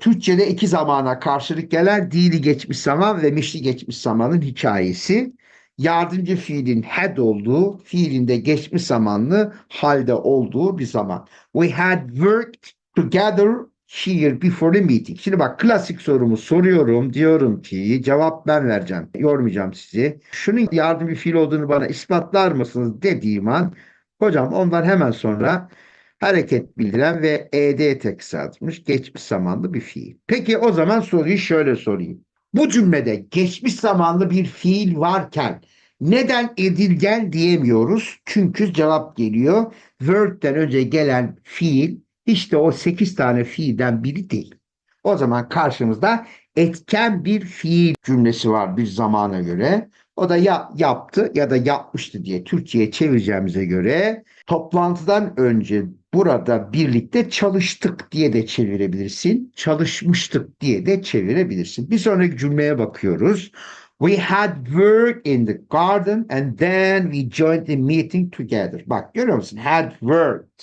Türkçe'de iki zamana karşılık gelen dili geçmiş zaman ve mişli geçmiş zamanın hikayesi. Yardımcı fiilin had olduğu, fiilinde geçmiş zamanlı halde olduğu bir zaman. We had worked together here before the meeting. Şimdi bak klasik sorumu soruyorum. Diyorum ki cevap ben vereceğim. Yormayacağım sizi. Şunun yardımcı fiil olduğunu bana ispatlar mısınız dediğim an hocam ondan hemen sonra hareket bildiren ve ed tek kısaltmış geçmiş zamanlı bir fiil. Peki o zaman soruyu şöyle sorayım. Bu cümlede geçmiş zamanlı bir fiil varken neden edilgen diyemiyoruz? Çünkü cevap geliyor. Word'den önce gelen fiil işte o 8 tane fiilden biri değil. O zaman karşımızda etken bir fiil cümlesi var bir zamana göre. O da ya yaptı ya da yapmıştı diye Türkçe'ye çevireceğimize göre toplantıdan önce burada birlikte çalıştık diye de çevirebilirsin. Çalışmıştık diye de çevirebilirsin. Bir sonraki cümleye bakıyoruz. We had work in the garden and then we joined the meeting together. Bak görüyor musun? Had worked.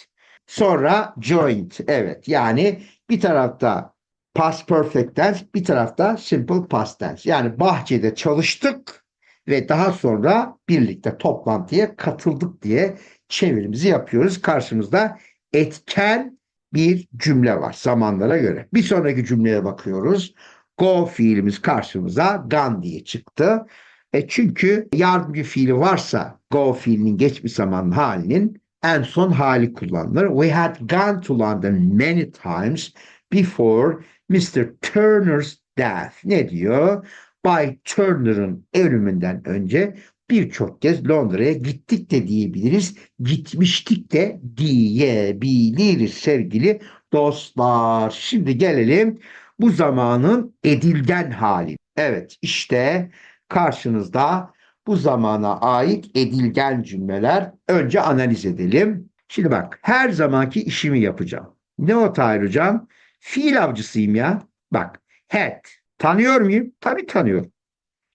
Sonra joined. Evet yani bir tarafta past perfect tense bir tarafta simple past tense. Yani bahçede çalıştık ve daha sonra birlikte toplantıya katıldık diye çevirimizi yapıyoruz. Karşımızda etken bir cümle var zamanlara göre. Bir sonraki cümleye bakıyoruz. Go fiilimiz karşımıza gone diye çıktı. E çünkü yardımcı fiili varsa go fiilinin geçmiş zamanlı halinin en son hali kullanılır. We had gone to London many times before Mr. Turner's death. Ne diyor? Bay Turner'ın ölümünden önce birçok kez Londra'ya gittik de diyebiliriz. Gitmiştik de diyebiliriz sevgili dostlar. Şimdi gelelim bu zamanın edilgen hali. Evet işte karşınızda bu zamana ait edilgen cümleler önce analiz edelim. Şimdi bak her zamanki işimi yapacağım. Ne o Tahir hocam? Fiil avcısıyım ya. Bak had. Tanıyor muyum? Tabii tanıyorum.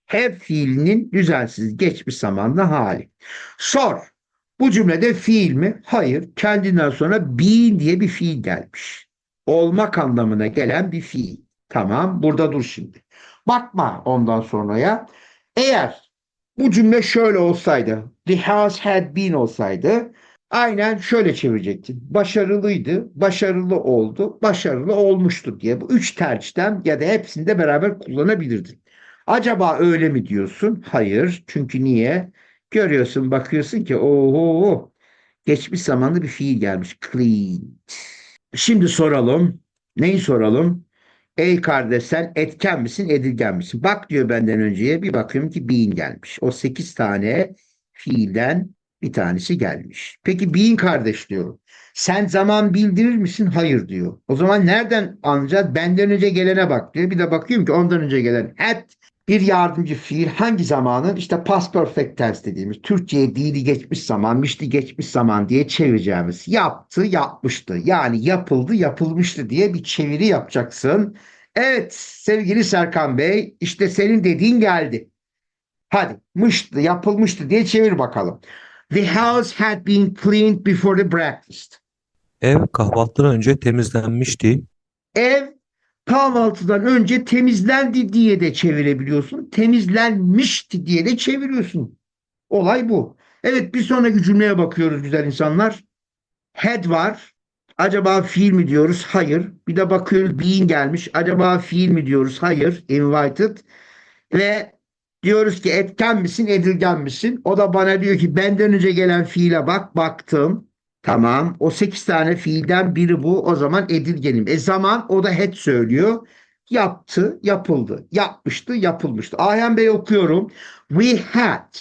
Have fiilinin düzensiz geçmiş zamanlı hali. Sor. Bu cümlede fiil mi? Hayır. Kendinden sonra being diye bir fiil gelmiş. Olmak anlamına gelen bir fiil. Tamam. Burada dur şimdi. Bakma ondan sonraya. Eğer bu cümle şöyle olsaydı, the house had been olsaydı, aynen şöyle çevirecektin. Başarılıydı, başarılı oldu, başarılı olmuştu diye. Bu üç tercihten ya da hepsini de beraber kullanabilirdin. Acaba öyle mi diyorsun? Hayır. Çünkü niye? Görüyorsun, bakıyorsun ki oho geçmiş zamanlı bir fiil gelmiş. Cleaned. Şimdi soralım. Neyi soralım? Ey kardeş sen etken misin, edilgen misin? Bak diyor benden önceye bir bakıyorum ki being gelmiş. O 8 tane fiilden bir tanesi gelmiş. Peki being kardeş diyorum. Sen zaman bildirir misin? Hayır diyor. O zaman nereden anlayacağız? Benden önce gelene bak diyor. Bir de bakıyorum ki ondan önce gelen had bir yardımcı fiil hangi zamanın işte past perfect tense dediğimiz Türkçe'ye dili geçmiş zaman, mişli geçmiş zaman diye çevireceğimiz yaptı, yapmıştı. Yani yapıldı, yapılmıştı diye bir çeviri yapacaksın. Evet sevgili Serkan Bey işte senin dediğin geldi. Hadi mıştı, yapılmıştı diye çevir bakalım. The house had been cleaned before the breakfast. Ev kahvaltıdan önce temizlenmişti. Ev kahvaltıdan önce temizlendi diye de çevirebiliyorsun. Temizlenmişti diye de çeviriyorsun. Olay bu. Evet bir sonraki cümleye bakıyoruz güzel insanlar. Had var. Acaba fiil mi diyoruz? Hayır. Bir de bakıyoruz being gelmiş. Acaba fiil mi diyoruz? Hayır. Invited. Ve diyoruz ki etken misin, edilgen misin? O da bana diyor ki benden önce gelen fiile bak. Baktım. Tamam. O 8 tane fiilden biri bu. O zaman edilgenim. E zaman o da had söylüyor. Yaptı, yapıldı. Yapmıştı, yapılmıştı. Ayhan Bey okuyorum. We had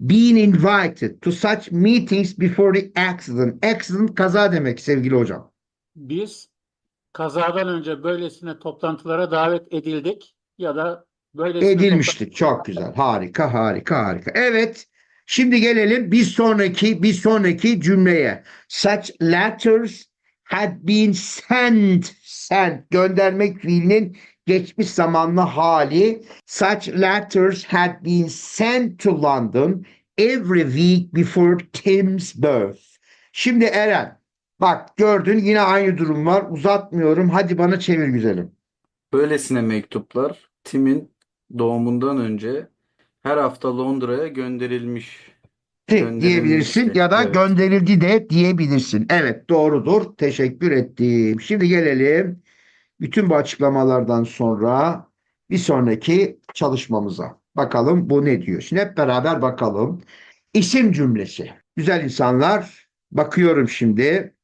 been invited to such meetings before the accident. Accident kaza demek sevgili hocam. Biz kazadan önce böylesine toplantılara davet edildik ya da böylesine Edilmiştik. Çok güzel. Harika, harika, harika. Evet. Şimdi gelelim bir sonraki bir sonraki cümleye. Such letters had been sent. Sent göndermek fiilinin geçmiş zamanlı hali. Such letters had been sent to London every week before Tim's birth. Şimdi Eren bak gördün yine aynı durum var. Uzatmıyorum. Hadi bana çevir güzelim. Böylesine mektuplar Tim'in doğumundan önce her hafta Londra'ya gönderilmiş. diyebilirsin Gönderilmişti. ya da Evet. gönderildi de diyebilirsin. Evet doğrudur. Teşekkür ettim. Şimdi gelelim bütün bu açıklamalardan sonra bir sonraki çalışmamıza. Bakalım bu ne diyor. Şimdi hep beraber bakalım. İsim cümlesi. Güzel insanlar. Bakıyorum şimdi.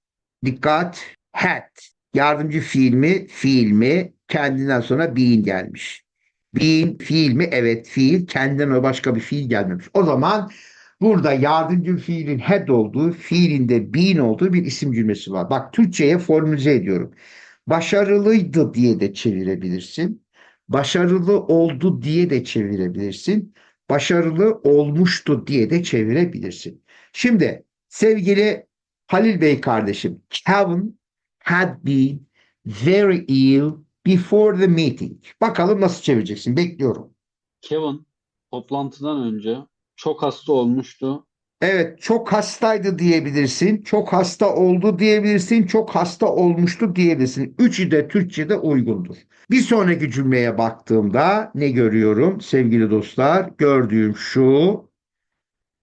Dikkat. Had. Yardımcı fiil mi? Fiil mi? Kendinden sonra being gelmiş. Being fiil mi? Evet fiil. Kendinden o başka bir fiil gelmemiş. O zaman burada yardımcı fiilin had olduğu, fiilinde being olduğu bir isim cümlesi var. Bak Türkçe'ye formüle ediyorum. Başarılıydı diye de çevirebilirsin. Başarılı oldu diye de çevirebilirsin. Başarılı olmuştu diye de çevirebilirsin. Şimdi sevgili Halil Bey kardeşim, Kevin had been very ill before the meeting. Bakalım nasıl çevireceksin? Bekliyorum. Kevin toplantıdan önce çok hasta olmuştu. Evet, çok hastaydı diyebilirsin. Çok hasta oldu diyebilirsin. Çok hasta olmuştu diyebilirsin. Üçü de Türkçe'de uygundur. Bir sonraki cümleye baktığımda ne görüyorum sevgili dostlar? Gördüğüm şu.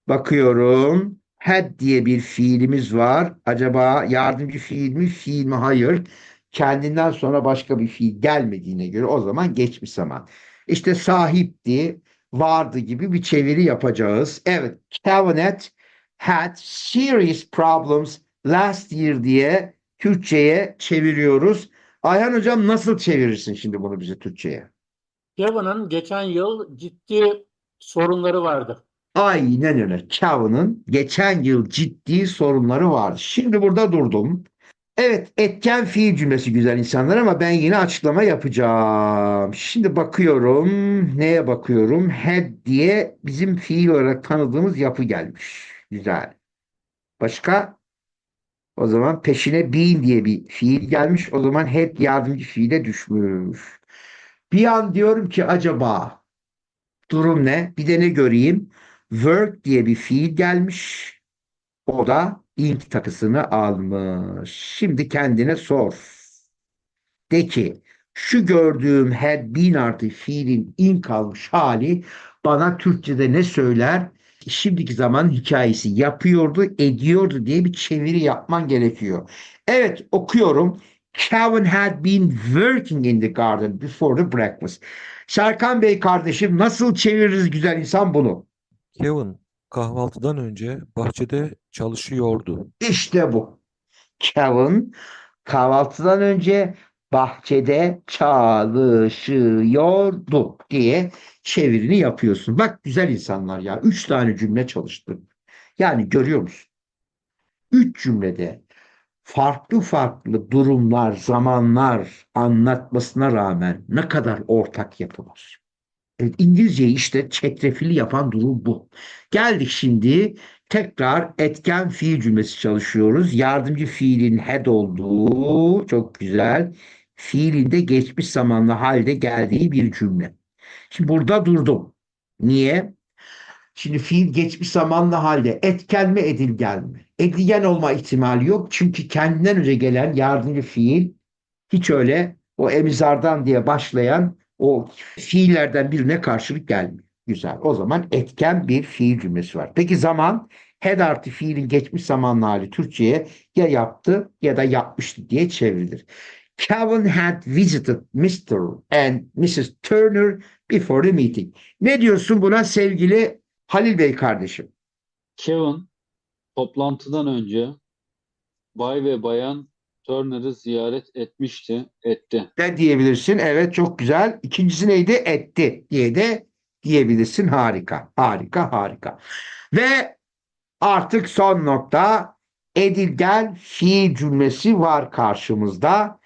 Bakıyorum. Had diye bir fiilimiz var. Acaba yardımcı fiil mi, fiil mi? Hayır. Kendinden sonra başka bir fiil gelmediğine göre o zaman geçmiş zaman. İşte sahipti, vardı gibi bir çeviri yapacağız. Evet, Cabinet had serious problems last year diye Türkçe'ye çeviriyoruz. Ayhan hocam nasıl çevirirsin şimdi bunu bize Türkçe'ye? Kevin'in geçen yıl ciddi sorunları vardı. Aynen öyle. Kevin'in geçen yıl ciddi sorunları vardı. Şimdi burada durdum. Evet, etken fiil cümlesi güzel insanlar ama ben yine açıklama yapacağım. Şimdi bakıyorum. Neye bakıyorum? Had diye bizim fiil olarak tanıdığımız yapı gelmiş. Güzel. Başka? O zaman peşine been diye bir fiil gelmiş. O zaman had yardımcı fiile düşmüş. Bir an diyorum ki acaba durum ne? Bir de ne göreyim? Work diye bir fiil gelmiş. O da ink takısını almış. Şimdi kendine sor. De ki şu gördüğüm had been artı fiilin ink almış hali bana Türkçe'de ne söyler? Şimdiki zaman hikayesi yapıyordu, ediyordu diye bir çeviri yapman gerekiyor. Evet okuyorum. Kevin had been working in the garden before the breakfast. Serkan Bey kardeşim nasıl çeviririz güzel insan bunu? Kevin kahvaltıdan önce bahçede çalışıyordu. İşte bu. Kevin kahvaltıdan önce bahçede çalışıyordu diye çevirini yapıyorsun. Bak güzel insanlar ya. Üç tane cümle çalıştım. Yani görüyor musun? Üç cümlede farklı farklı durumlar, zamanlar anlatmasına rağmen ne kadar ortak yapı var. Evet, İngilizceyi işte çetrefilli yapan durum bu. Geldik şimdi tekrar etken fiil cümlesi çalışıyoruz. Yardımcı fiilin had olduğu çok güzel. Fiilin de geçmiş zamanlı halde geldiği bir cümle. Şimdi burada durdum. Niye? Şimdi fiil geçmiş zamanlı halde etken mi edilgen mi? Edilgen olma ihtimali yok. Çünkü kendinden önce gelen yardımcı fiil hiç öyle o emizardan diye başlayan o fiillerden birine karşılık gelmiyor. Güzel. O zaman etken bir fiil cümlesi var. Peki zaman had artı fiilin geçmiş zamanlı hali Türkçe'ye ya yaptı ya da yapmıştı diye çevrilir. Kevin had visited Mr. and Mrs. Turner before the meeting. Ne diyorsun buna sevgili Halil Bey kardeşim? Kevin toplantıdan önce Bay ve Bayan Turner'ı ziyaret etmişti, etti. Ne diyebilirsin? Evet çok güzel. İkincisi neydi? Etti diye de diyebilirsin. Harika, harika, harika. Ve artık son nokta edilgen fiil cümlesi var karşımızda.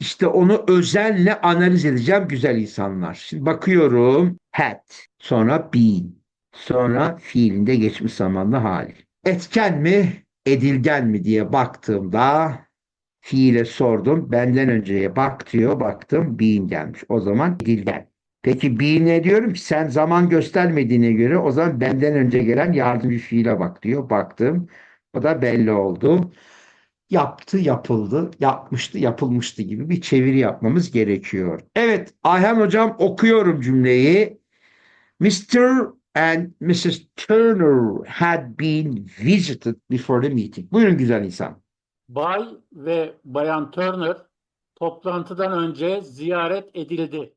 İşte onu özenle analiz edeceğim güzel insanlar. Şimdi bakıyorum had, sonra been, sonra fiilinde geçmiş zamanlı hali. Etken mi, edilgen mi diye baktığımda fiile sordum. Benden önceye bak diyor. Baktım being gelmiş. O zaman edilgen. Peki being ne diyorum ki sen zaman göstermediğine göre o zaman benden önce gelen yardımcı fiile bak diyor. Baktım. O da belli oldu. yaptı, yapıldı, yapmıştı, yapılmıştı gibi bir çeviri yapmamız gerekiyor. Evet, Ayhan hocam okuyorum cümleyi. Mr. and Mrs. Turner had been visited before the meeting. Buyurun güzel insan. Bay ve Bayan Turner toplantıdan önce ziyaret edildi.